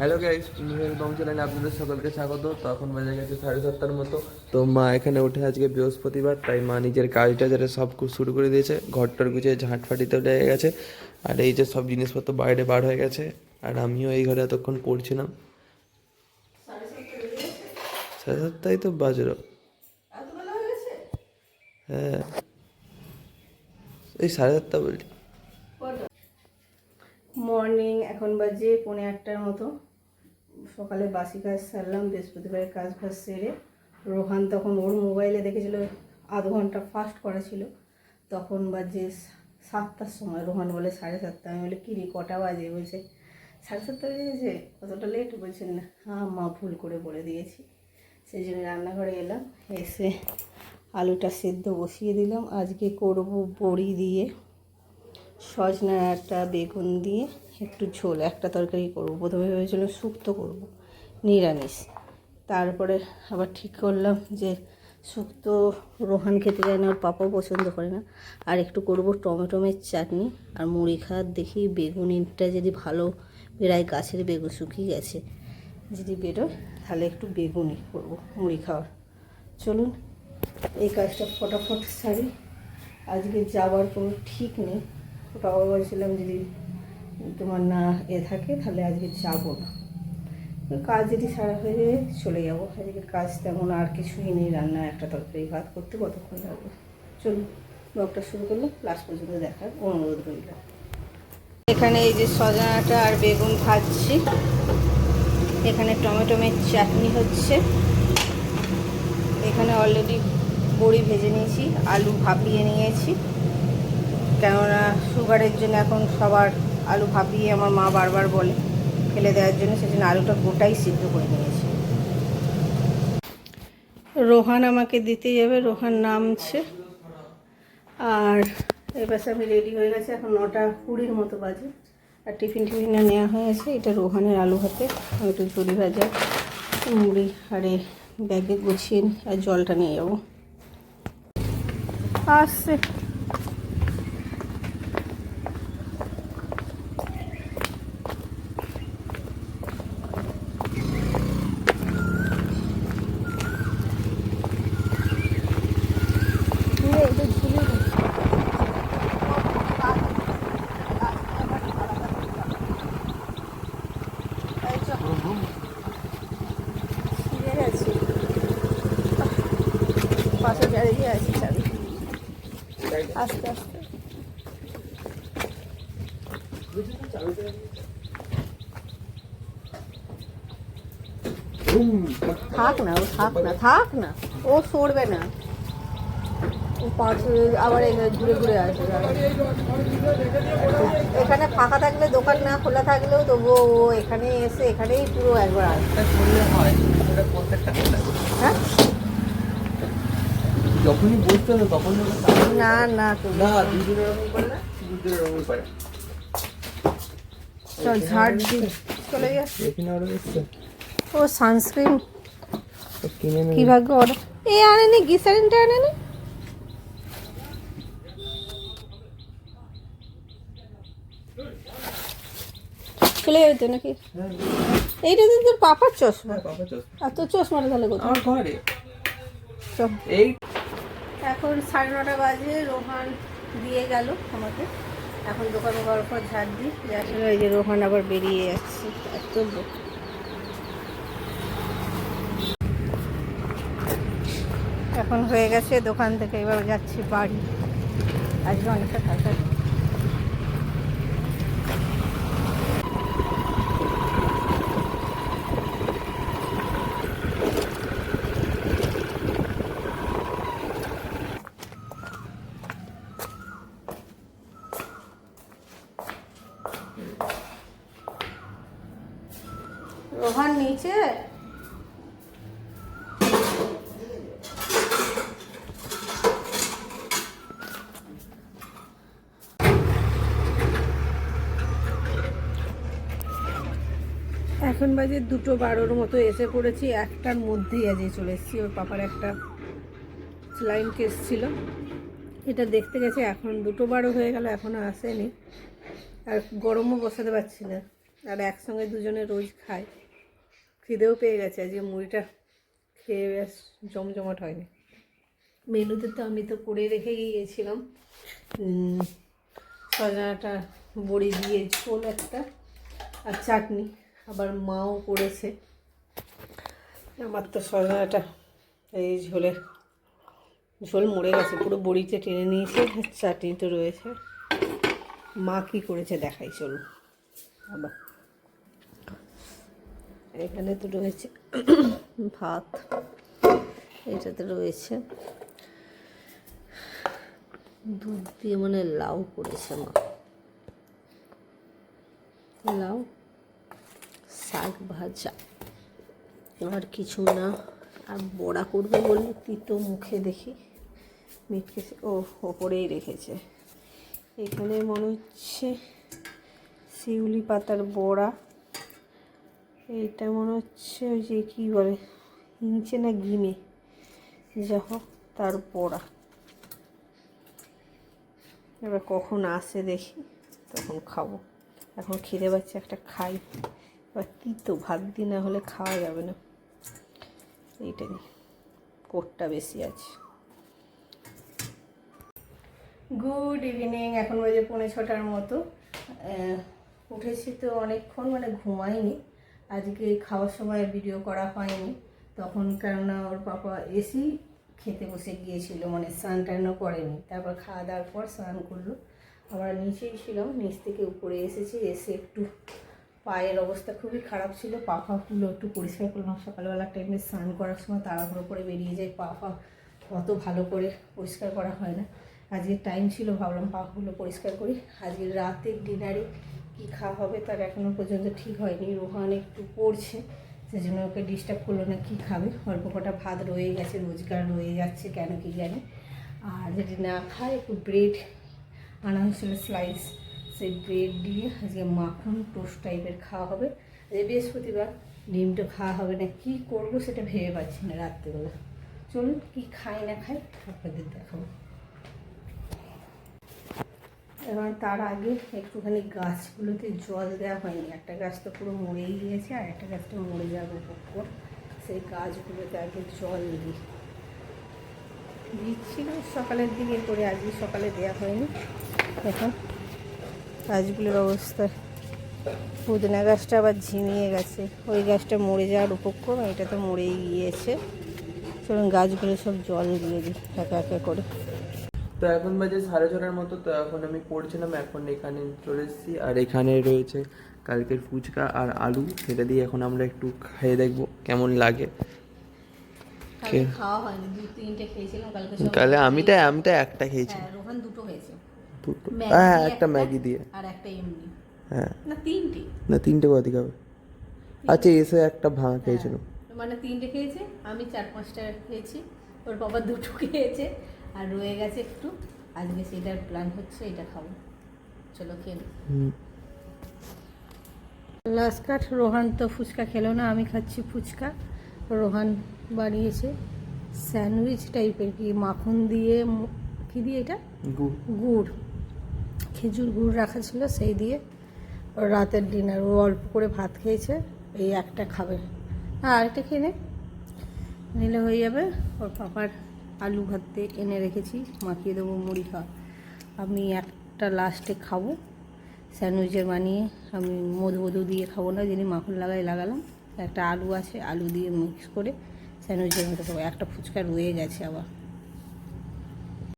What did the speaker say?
Hello guys welcome চ্যানেলে আপনাদের সকলকে স্বাগত। তো এখন বাজে গেছে সাড়ে সাতটার মতো। তো মা এখানে উঠে আজকে বৃহস্পতিবার, তাই মা নিজের কাজটা যারা সব শুরু করে দিয়েছে। ঘরটার গুছিয়ে ঝাঁট ফাটিতেও লেগে গেছে। আর এই যে সব জিনিসপত্র বাইরে বার হয়ে গেছে। আর আমিও এই ঘরে এতক্ষণ পড়ছিলাম। সাড়ে সাতটাই তো বাজলো হ্যাঁ। এই সাড়ে সাতটা বলছি। মর্নিং এখন বাজে পৌনে আটটার মতো। সকালে বাসি কাজ সারলাম, বৃহস্পতিবারের কাজ ফাজ সেরে রোহান তখন ওর মোবাইলে দেখেছিল, আধ ঘণ্টা ফাস্ট করা ছিল। তখন বাজে সাতটার সময়, রোহান বলে সাড়ে সাতটা। আমি বলে কিরি কটা বাজে? বলছে, সাড়ে সাতটা বেজেছে অতটা লেট বলছেন না হ্যাঁ মা ভুল করে বলে দিয়েছি। সেই জন্য রান্নাঘরে এলাম, এসে আলুটা সেদ্ধ বসিয়ে দিলাম। আজকে করব বড়ি দিয়ে, সজনা একটা বেগুন দিয়ে একটু ঝোল, একটা তরকারি করব। প্রথমে ভেবেছিল শুক্তো করব, নিরামিষ। তারপরে আবার ঠিক করলাম যে শুক্তো রোহান খেতে চায় না, ওর পাপাও পছন্দ করে না। আর একটু করব টমেটোমের চাটনি আর মুড়ি খাওয়ার দেখি বেগুনিটা যদি ভালো বেড়ায়, গাছের বেগুন শুকিয়ে গেছে। যদি বেরোয়, তাহলে একটু বেগুনি করব, মুড়ি খাওয়ার। চলুন, এই কাজটা ফটাফট সারি। আজকে যাওয়ার কোনো ঠিক নেই। বাবা বলছিলাম যদি তোমার না এ থাকে, তাহলে আজকে যাব না। কাজ যদি সারা হয়ে চলে যাব। আজকে কাজ তেমন আর কিছুই নেই রান্না একটা তরকারি, ভাত করতে কতক্ষণ লাগবে? চলুন, ব্লগটা শুরু করল লাস্ট পর্যন্ত দেখার অনুরোধ রইল। এখানে এই যে সজনাটা আর বেগুন ভাজছি। এখানে টমেটোমের চাটনি হচ্ছে। এখানে অলরেডি বড়ি ভেজে নিয়েছি, আলু ভাপিয়ে নিয়েছি। কেননা সুগারের জন্য এখন সবার আলু ভাপিয়ে আমার মা বারবার বলে, ফেলে দেওয়ার জন্য সেজন্য আলুটা গোটাই সিদ্ধ করে নিয়েছি। রোহান আমাকে দিতে যাবে, রোহান নামছে। আর এবার আমি রেডি হয়ে গেছে, এখন নটা কুড়ির মতো বাজে। আর টিফিন টিফিনটা নেওয়া হয়েছে এটা রোহানের আলু হাতে একটু চুরি ভাজা, মুড়ি আরে ব্যাগে গুছিয়ে আর জলটা নিয়ে যাব। আসছে। চাবি। আস্তে আস্তে। থাক না ও থাক না থাক না ও সরবে না। ও পাঁচ আবার এখানে ঘুরে ঘুরে আসবে। এখানে ফাঁকা থাকলে দোকান না খোলা থাকলেও তবুও ও এখানে এসে এখানেই পুরো একবার আসবে। হ্যাঁ? যখনই বুঝতে হবে তখন না না না দুজনের রকম করে না দুজনের রকম করে। চল ঝাড় দি চলে যা। এখানে অর্ডার এসছে। ও সানস্ক্রিন কিনে কি ভাগ্য অর্ডার এ আনেনি গ্লিসারিনটা আনেনি? চলে যাবে তো নাকি? এইটা তো তোর পাপার চশমা। হ্যাঁ পাপা চল আর তোর চশমাটা তাহলে কোথায়? আমার ঘরে। এই এখন সাড়ে নটা বাজে, রোহান দিয়ে গেল আমাকে। এখন দোকানে ঘর পর ঝাড় দিই। আসলে ওই যে রোহান আবার বেরিয়ে যাচ্ছে, এত এখন হয়ে গেছে দোকান থেকে, এবার যাচ্ছি বাড়ি। আজকে অনেকটা তাড়াতাড়ি রোহান নিচে এখন বাজে দুটো বারোর মতো, এসে পড়েছি। একটার মধ্যেই আজকে চলে এসেছি। ওর পাপার একটা লাইন কেস ছিল। এটা দেখতে গেছে, এখন দুটো বারো হয়ে গেল এখনও আসেনি। আর গরমও বসাতে পারছি না। আর একসঙ্গে দুজনে রোজ খায় খিদেও পেয়ে গেছে, আজকে মুড়িটা খেয়ে বেশ জমজমাট হয়নি। মেনুতে তো আমি তো করে রেখে গিয়েছিলাম। সজনাটা বড়ি দিয়ে ঝোল একটা আর চাটনি। আবার মাও করেছে। আমার তো সজনাটা এই ঝোলে ঝোল মরে গেছে, পুরো বড়িতে টেনে নিয়েছে, চাটনি তো রয়েছে। মা কী করেছে দেখাই চলুন আবার এখানে তো রয়েছে ভাত, এটাতে রয়েছে দুধ দিয়ে মানে লাউ করেছে মা। লাউ? শাক ভাজা। আর কিছু না, আর বড়া করবে বললে তিতো মুখে দেখি। মিটকে ও, ওপরেই রেখেছে। এখানে মনে হচ্ছে শিউলি পাতার বড়া। এইটা মনে হচ্ছে ওই যে কী বলে, হিংচে না গিমে যা হোক, তার বড়া। এবার কখন আসে দেখি, তখন খাব। এখন খিদে পাচ্ছে, একটা খাই। এবার তো ভাত দিয়ে না হলে খাওয়া যাবে না। এইটা নিয়ে কোটটা বেশি আছে। গুড ইভিনিং এখন বাজে পৌনে ছটার মতো। উঠেছি তো অনেকক্ষণ মানে ঘুমাইনি। আজকে খাওয়ার সময় ভিডিও করা হয়নি। তখন কেননা ওর পাপা এসি খেতে বসে গিয়েছিল মানে স্নান টানও করেনি। তারপর খাওয়া দাওয়ার পর স্নান করল। আমরা নিচেই ছিলাম, নিচ থেকে উপরে এসেছি, এসে একটু পায়ের অবস্থা খুবই খারাপ ছিল, পা ফাগুলো একটু পরিষ্কার করলাম সকালবেলা টাইমে স্নান করার সময় তাড়াহুড়ো করে বেরিয়ে যায় পা ফা অত ভালো করে পরিষ্কার করা হয় না। আজকে টাইম ছিল, ভাবলাম পা পাগুলো পরিষ্কার করি। আজকে রাতের ডিনারে কী খাওয়া হবে তার এখনও পর্যন্ত ঠিক হয়নি। রোহান একটু পড়ছে, সেজন্য ওকে ডিস্টার্ব করল না কী খাবে। অল্প কটা ভাত রয়ে গেছে, রোজগার রয়ে যাচ্ছে কেন কি জানি। আর যদি না খায়, একটু ব্রেড আনা হয়েছিল স্লাইস সেই ব্রেড দিয়ে আজকে মাখন টোস্ট টাইপের খাওয়া হবে। আজকে বৃহস্পতিবার ডিমটা খাওয়া হবে না, কী করব সেটা ভেবে পাচ্ছি না রাত্রিবেলা। চলুন কী খাই না খাই আপনাদের দেখাবো। এবার তার আগে একটুখানি গাছগুলোতে জল দেওয়া হয়নি। একটা গাছ তো পুরো মরেই গিয়েছে আর একটা গাছটা মরে যাবে উপর সেই গাছগুলোতে আগে জল দিই। দিচ্ছিল সকালের দিকে করে আজকে সকালে দেওয়া হয়নি। এখন গাছগুলোর অবস্থা। পুদিনা গাছটা আবার ঝিমিয়ে গেছে। ওই গাছটা মরে যাওয়ার উপক্রম এটা তো মরেই গিয়েছে। চলুন গাছগুলো সব জল দিয়ে দিই একা একে করে। তো এখন বাজে সাড়ে ছটার মতো তো এখন আমি পড়ছিলাম এখন এখানে চলে এসেছি। আর এখানে রয়েছে কালকের ফুচকা আর আলু সেটা দিয়ে এখন আমরা একটু খেয়ে দেখব কেমন লাগে। কালকে খাওয়া হয়নি দু তিনটে খেয়েছিলাম কালকে সব কালে আমি তো আমি তো একটা খেয়েছি। হ্যাঁ রোহান দুটো ম্যাগি হ্যাঁ একটা ম্যাগি দিয়ে। আর একটা এমনি। হ্যাঁ। না তিনটে। না তিনটে কদিকে হবে। আচ্ছা এসে একটা ভাঙা খেয়েছিল। মানে তিনটে খেয়েছে আমি চার পাঁচটা খেয়েছি ওর বাবা দুটো খেয়েছে আর রয়ে গেছে একটু। আজকে সেটার প্ল্যান হচ্ছে এটা খাব। চলো খেয়ে হুম। লাস্ট কাট রোহান তো ফুচকা খেলো না আমি খাচ্ছি ফুচকা। রোহান বানিয়েছে স্যান্ডউইচ টাইপের কি মাখন দিয়ে কি দিয়ে এটা? গুড়। গুড়। খেজুর গুড় রাখা ছিল সেই দিয়ে ওর রাতের ডিনার ও অল্প করে ভাত খেয়েছে, এই একটা খাবে। হ্যাঁ আরেকটা খেয়ে নে। নিলে হয়ে যাবে, ওর পাপার আলু ভাত এনে রেখেছি, মাখিয়ে দেবো মুড়ি খাওয়া। আমি একটা লাস্টে খাব, স্যান্ডউইচের বানিয়ে আমি মধু মধু দিয়ে খাব না, যিনি মাখন লাগাই লাগালাম। একটা আলু আছে, আলু দিয়ে মিক্স করে স্যান্ডউইচের মতো খাব। একটা ফুচকা রয়ে গেছে আবার।